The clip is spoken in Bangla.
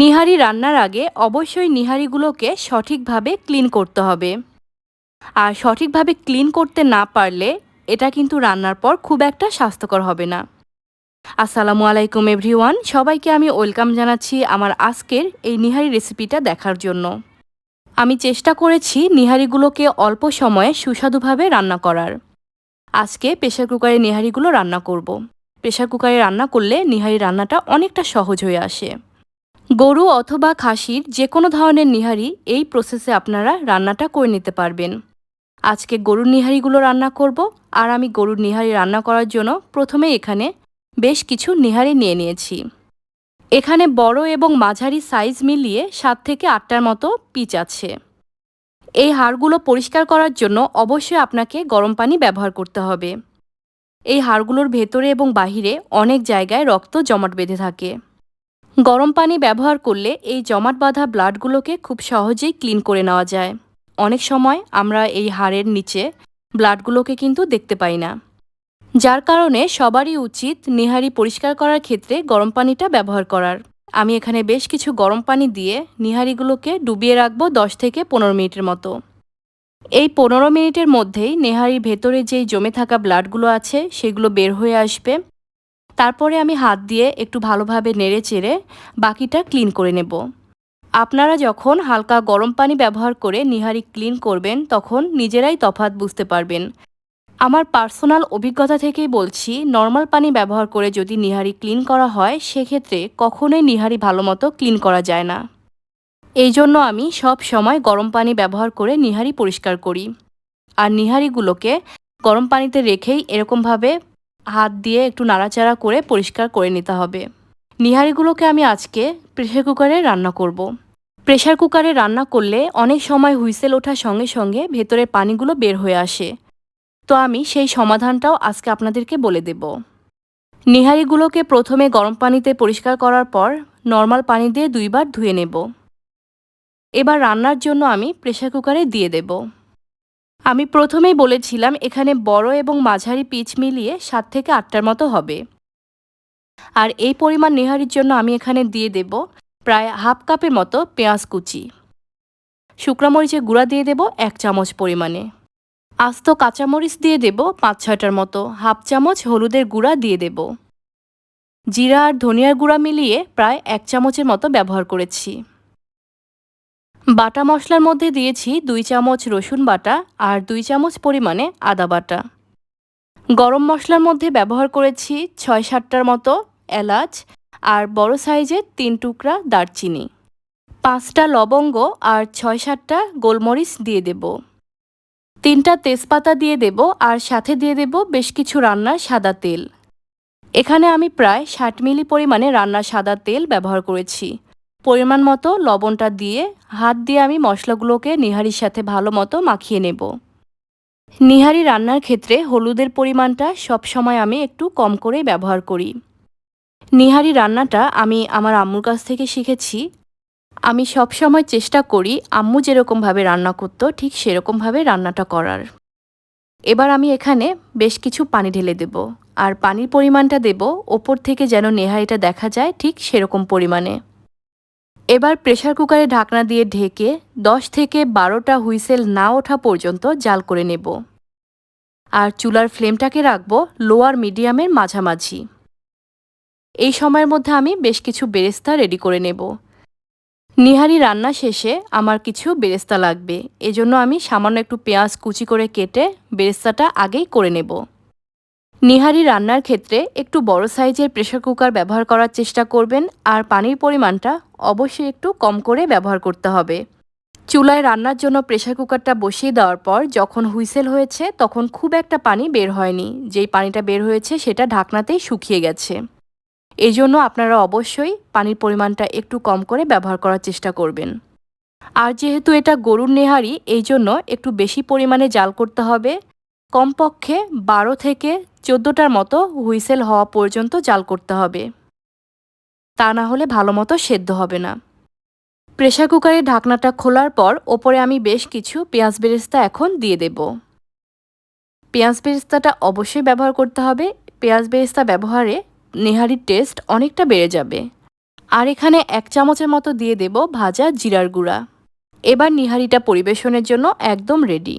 নিহারি রান্নার আগে অবশ্যই নিহারিগুলোকে সঠিকভাবে ক্লিন করতে হবে। আর সঠিকভাবে ক্লিন করতে না পারলে এটা কিন্তু রান্নার পর খুব একটা স্বাস্থ্যকর হবে না। আসসালামু আলাইকুম এভরিওয়ান, সবাইকে আমি ওয়েলকাম জানাচ্ছি আমার আজকের এই নিহারি রেসিপিটা দেখার জন্য। আমি চেষ্টা করেছি নিহারিগুলোকে অল্প সময়ে সুস্বাদুভাবে রান্না করার। আজকে প্রেশার কুকারে নিহারিগুলো রান্না করব। প্রেশার কুকারে রান্না করলে নিহারি রান্নাটা অনেকটা সহজ হয়ে আসে। গরু অথবা খাসির যে কোনো ধরনের নিহারি এই প্রসেসে আপনারা রান্নাটা করে নিতে পারবেন। আজকে গরুর নিহারিগুলো রান্না করব আর আমি গরুর নিহারি রান্না করার জন্য প্রথমে এখানে বেশ কিছু নিহারি নিয়ে নিয়েছি। এখানে বড় এবং মাঝারি সাইজ মিলিয়ে সাত থেকে আটটার মতো পিচ আছে। এই হাড়গুলো পরিষ্কার করার জন্য অবশ্যই আপনাকে গরম পানি ব্যবহার করতে হবে। এই হাড়গুলোর ভেতরে এবং বাহিরে অনেক জায়গায় রক্ত জমাট বেঁধে থাকে। গরম পানি ব্যবহার করলে এই জমাট বাঁধা ব্লাডগুলোকে খুব সহজেই ক্লিন করে নেওয়া যায়। অনেক সময় আমরা এই হাড়ের নিচে ব্লাডগুলোকে কিন্তু দেখতে পাই না। যার কারণে সবারই উচিত নিহারি পরিষ্কার করার ক্ষেত্রে গরম পানিটা ব্যবহার করার। আমি এখানে বেশ কিছু গরম পানি দিয়ে নিহারিগুলোকে ডুবিয়ে রাখব দশ থেকে পনেরো মিনিটের মতো। এই পনেরো মিনিটের মধ্যেই নেহারির ভেতরে যেই জমে থাকা ব্লাডগুলো আছে, সেগুলো বের হয়ে আসবে। তারপরে আমি হাত দিয়ে একটু ভালোভাবে নেড়ে চেড়ে বাকিটা ক্লিন করে নেব। আপনারা যখন হালকা গরম পানি ব্যবহার করে নিহারি ক্লিন করবেন, তখন নিজেরাই তফাৎ বুঝতে পারবেন। আমার পার্সোনাল অভিজ্ঞতা থেকেই বলছি, নর্মাল পানি ব্যবহার করে যদি নিহারি ক্লিন করা হয়, সেক্ষেত্রে কখনোই নিহারি ভালো মতো ক্লিন করা যায় না। এই জন্য আমি সব সময় গরম পানি ব্যবহার করে নিহারি পরিষ্কার করি। আর নিহারিগুলোকে গরম পানিতে রেখেই এরকমভাবে হাত দিয়ে একটু নাড়াচাড়া করে পরিষ্কার করে নিতে হবে। নিহারিগুলোকে আমি আজকে প্রেশার কুকারে রান্না করব। প্রেশার কুকারে রান্না করলে অনেক সময় হুইসেল ওঠার সঙ্গে সঙ্গে ভেতরের পানিগুলো বের হয়ে আসে। তো আমি সেই সমাধানটাও আজকে আপনাদেরকে বলে দেব। নিহারিগুলোকে প্রথমে গরম পানিতে পরিষ্কার করার পর নর্মাল পানি দিয়ে দুইবার ধুয়ে নেব। এবার রান্নার জন্য আমি প্রেশার কুকারে দিয়ে দেব। আমি প্রথমেই বলেছিলাম এখানে বড় এবং মাঝারি পিচ মিলিয়ে সাত থেকে আটটার মতো হবে। আর এই পরিমাণ নেহারির জন্য আমি এখানে দিয়ে দেব প্রায় হাফ কাপের মতো পেঁয়াজ কুচি। শুকনামরিচের গুঁড়া দিয়ে দেব এক চামচ পরিমাণে। আস্ত কাঁচামরিচ দিয়ে দেব পাঁচ ছয়টার মতো। হাফ চামচ হলুদের গুঁড়া দিয়ে দেব। জিরা আর ধনিয়ার গুঁড়া মিলিয়ে প্রায় এক চামচের মতো ব্যবহার করেছি। বাটা মশলার মধ্যে দিয়েছি দুই চামচ রসুন বাটা আর দুই চামচ পরিমাণে আদা বাটা। গরম মশলার মধ্যে ব্যবহার করেছি ছয় সাতটার মতো এলাচ আর বড় সাইজের তিন টুকরা দারচিনি। পাঁচটা লবঙ্গ আর ছয় সাতটা গোলমরিচ দিয়ে দেব। তিনটা তেজপাতা দিয়ে দেব আর সাথে দিয়ে দেব বেশ কিছু রান্নার সাদা তেল। এখানে আমি প্রায় ষাট মিলি পরিমাণে রান্নার সাদা তেল ব্যবহার করেছি। পরিমাণ মতো লবণটা দিয়ে হাত দিয়ে আমি মশলাগুলোকে নিহারির সাথে ভালো মতো মাখিয়ে নেব। নিহারি রান্নার ক্ষেত্রে হলুদের পরিমাণটা সব সময় আমি একটু কম করে ব্যবহার করি। নিহারি রান্নাটা আমি আমার আম্মুর কাছ থেকে শিখেছি। আমি সব সময় চেষ্টা করি আম্মু যেরকমভাবে রান্না করত, ঠিক সেরকমভাবে রান্নাটা করার। এবার আমি এখানে বেশ কিছু পানি ঢেলে দেব আর পানির পরিমাণটা দেব ওপর থেকে যেন নেহারিটা দেখা যায় ঠিক সেরকম পরিমাণে। এবার প্রেশার কুকারে ঢাকনা দিয়ে ঢেকে দশ থেকে বারোটা হুইসেল না ওঠা পর্যন্ত জাল করে নেব। আর চুলার ফ্লেমটাকে রাখব লোয়ার মিডিয়ামের মাঝামাঝি। এই সময়ের মধ্যে আমি বেশ কিছু বেরেস্তা রেডি করে নেব। নিহারি রান্না শেষে আমার কিছু বেরেস্তা লাগবে। এজন্য আমি সামান্য একটু পেঁয়াজ কুচি করে কেটে বেরেস্তাটা আগেই করে নেব। নিহারি রান্নার ক্ষেত্রে একটু বড় সাইজের প্রেশার কুকার ব্যবহার করার চেষ্টা করবেন আর পানির পরিমাণটা অবশ্যই একটু কম করে ব্যবহার করতে হবে। চুলায় রান্নার জন্য প্রেশার কুকারটা বসিয়ে দেওয়ার পর যখন হুইসেল হয়েছে তখন খুব একটা পানি বের হয়নি। যেই পানিটা বের হয়েছে সেটা ঢাকনাতেই শুকিয়ে গেছে। এই জন্য আপনারা অবশ্যই পানির পরিমাণটা একটু কম করে ব্যবহার করার চেষ্টা করবেন। আর যেহেতু এটা গরুর নেহারি এই জন্য একটু বেশি পরিমাণে জাল করতে হবে। কমপক্ষে বারো থেকে চোদ্দোটার মতো হুইসেল হওয়া পর্যন্ত জাল করতে হবে। তা না হলে ভালো মতো সেদ্ধ হবে না। প্রেশার কুকারের ঢাকনাটা খোলার পর ওপরে আমি বেশ কিছু পেঁয়াজ বেরেস্তা এখন দিয়ে দেব। পেঁয়াজ বেরেস্তাটা অবশ্যই ব্যবহার করতে হবে। পেঁয়াজ বেরেস্তা ব্যবহারে নেহারির টেস্ট অনেকটা বেড়ে যাবে। আর এখানে এক চামচের মতো দিয়ে দেব ভাজা জিরার গুঁড়া। এবার নিহারিটা পরিবেশনের জন্য একদম রেডি